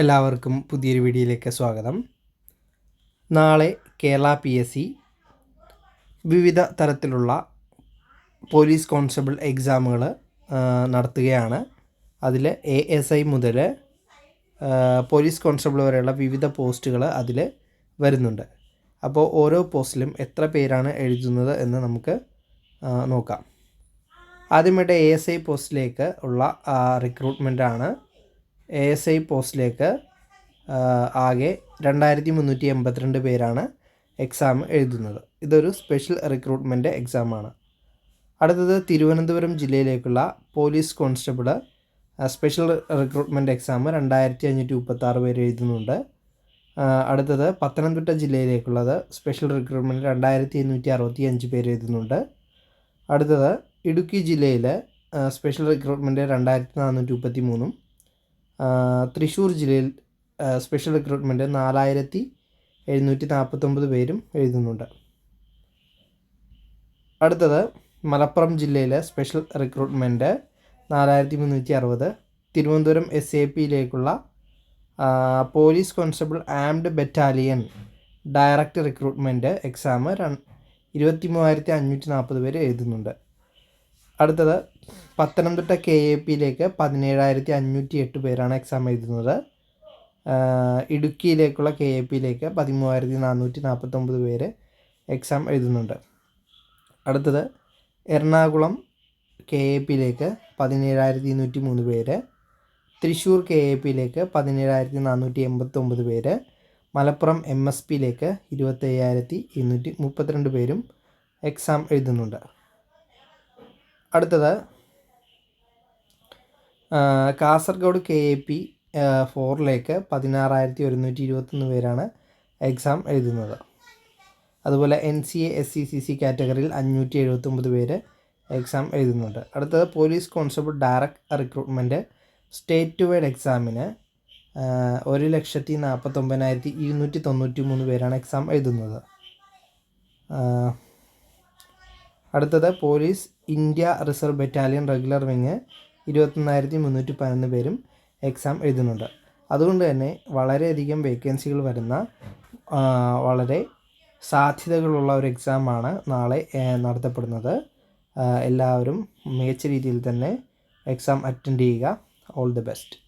എല്ലാവർക്കും പുതിയൊരു വീഡിയോയിലേക്ക് സ്വാഗതം. നാളെ കേരള പി എസ് സി വിവിധ തരത്തിലുള്ള പോലീസ് കോൺസ്റ്റബിൾ എക്സാമുകൾ നടത്തുകയാണ്. അതിൽ എ എസ് ഐ മുതൽ പോലീസ് കോൺസ്റ്റബിൾ വരെയുള്ള വിവിധ പോസ്റ്റുകൾ അതിൽ വരുന്നുണ്ട്. അപ്പോൾ ഓരോ പോസ്റ്റിലും എത്ര പേരാണ് എഴുതുന്നത് എന്ന് നമുക്ക് നോക്കാം. ആദ്യമായിട്ട് എ എസ് ഐ പോസ്റ്റിലേക്ക് ഉള്ള റിക്രൂട്ട്മെന്റാണ് ആണ്. എ എസ് ഐ പോസ്റ്റിലേക്ക് ആകെ രണ്ടായിരത്തി മുന്നൂറ്റി എൺപത്തിരണ്ട് പേരാണ് എക്സാം എഴുതുന്നത്. ഇതൊരു സ്പെഷ്യൽ റിക്രൂട്ട്മെന്റ് എക്സാമാണ് അടുത്തത് Thiruvananthapuram ജില്ലയിലേക്കുള്ള police constable special recruitment exam രണ്ടായിരത്തി അഞ്ഞൂറ്റി മുപ്പത്താറ് പേര് എഴുതുന്നുണ്ട്. അടുത്തത് പത്തനംതിട്ട ജില്ലയിലേക്കുള്ളത് സ്പെഷ്യൽ റിക്രൂട്ട്മെന്റ് രണ്ടായിരത്തി എണ്ണൂറ്റി അറുപത്തി അഞ്ച് പേര് എഴുതുന്നുണ്ട്. അടുത്തത് ഇടുക്കി ജില്ലയിൽ സ്പെഷ്യൽ റിക്രൂട്ട്മെന്റ് രണ്ടായിരത്തി നാനൂറ്റി മുപ്പത്തി മൂന്നും തൃശ്ശൂർ ജില്ലയിൽ സ്പെഷ്യൽ റിക്രൂട്ട്മെന്റ് നാലായിരത്തി എഴുന്നൂറ്റി നാൽപ്പത്തൊമ്പത് പേരും എഴുതുന്നുണ്ട്. അടുത്തത് മലപ്പുറം ജില്ലയിലെ സ്പെഷ്യൽ റിക്രൂട്ട്മെന്റ് നാലായിരത്തി മുന്നൂറ്റി അറുപത് Thiruvananthapuram S A പിയിലേക്കുള്ള police constable armed battalion direct recruitment exam ഇരുപത്തി മൂവായിരത്തി അഞ്ഞൂറ്റി നാൽപ്പത് പേര് എഴുതുന്നുണ്ട്. അടുത്തത് പത്തനംതിട്ട കെ എ പിയിലേക്ക് പതിനേഴായിരത്തി അഞ്ഞൂറ്റി എട്ട് പേരാണ് എക്സാം എഴുതുന്നത്. ഇടുക്കിയിലേക്കുള്ള കെ എ പിയിലേക്ക് പതിമൂവായിരത്തി നാനൂറ്റി നാൽപ്പത്തൊമ്പത് പേര് എക്സാം എഴുതുന്നുണ്ട്. അടുത്തത് എറണാകുളം കെ എ പിയിലേക്ക് പതിനേഴായിരത്തി ഇരുന്നൂറ്റി മൂന്ന് പേര് തൃശ്ശൂർ കെ എ പിയിലേക്ക് പതിനേഴായിരത്തി നാനൂറ്റി എൺപത്തൊമ്പത് പേര് മലപ്പുറം എം എസ് പിയിലേക്ക് ഇരുപത്തയ്യായിരത്തി ഇരുന്നൂറ്റി മുപ്പത്തിരണ്ട് പേരും എക്സാം എഴുതുന്നുണ്ട്. അടുത്തത് കാസർഗോഡ് കെ എ പി ഫോറിലേക്ക് പതിനാറായിരത്തി ഒരുന്നൂറ്റി ഇരുപത്തൊന്ന് പേരാണ് എക്സാം എഴുതുന്നത്. അതുപോലെ N C A S C C C കാറ്റഗറിയിൽ അഞ്ഞൂറ്റി എഴുപത്തൊമ്പത് പേര് എക്സാം എഴുതുന്നുണ്ട്. അടുത്തത് police constable direct recruitment state wide എക്സാമിന് ഒരു ലക്ഷത്തി നാൽപ്പത്തൊമ്പതിനായിരത്തി ഇരുന്നൂറ്റി തൊണ്ണൂറ്റി മൂന്ന് പേരാണ് എക്സാം എഴുതുന്നത്. അടുത്തത് police India reserve battalion regular wing ഇരുപത്തൊന്നായിരത്തി മുന്നൂറ്റി പതിനൊന്ന് പേരും എക്സാം എഴുതുന്നുണ്ട്. അതുകൊണ്ട് തന്നെ വളരെയധികം വേക്കൻസികൾ വരുന്ന വളരെ സാധ്യതകളുള്ള ഒരു എക്സാമാണ് നാളെ നടത്തപ്പെടുന്നത്. എല്ലാവരും മികച്ച രീതിയിൽ തന്നെ എക്സാം അറ്റൻഡ് ചെയ്യുക. All the best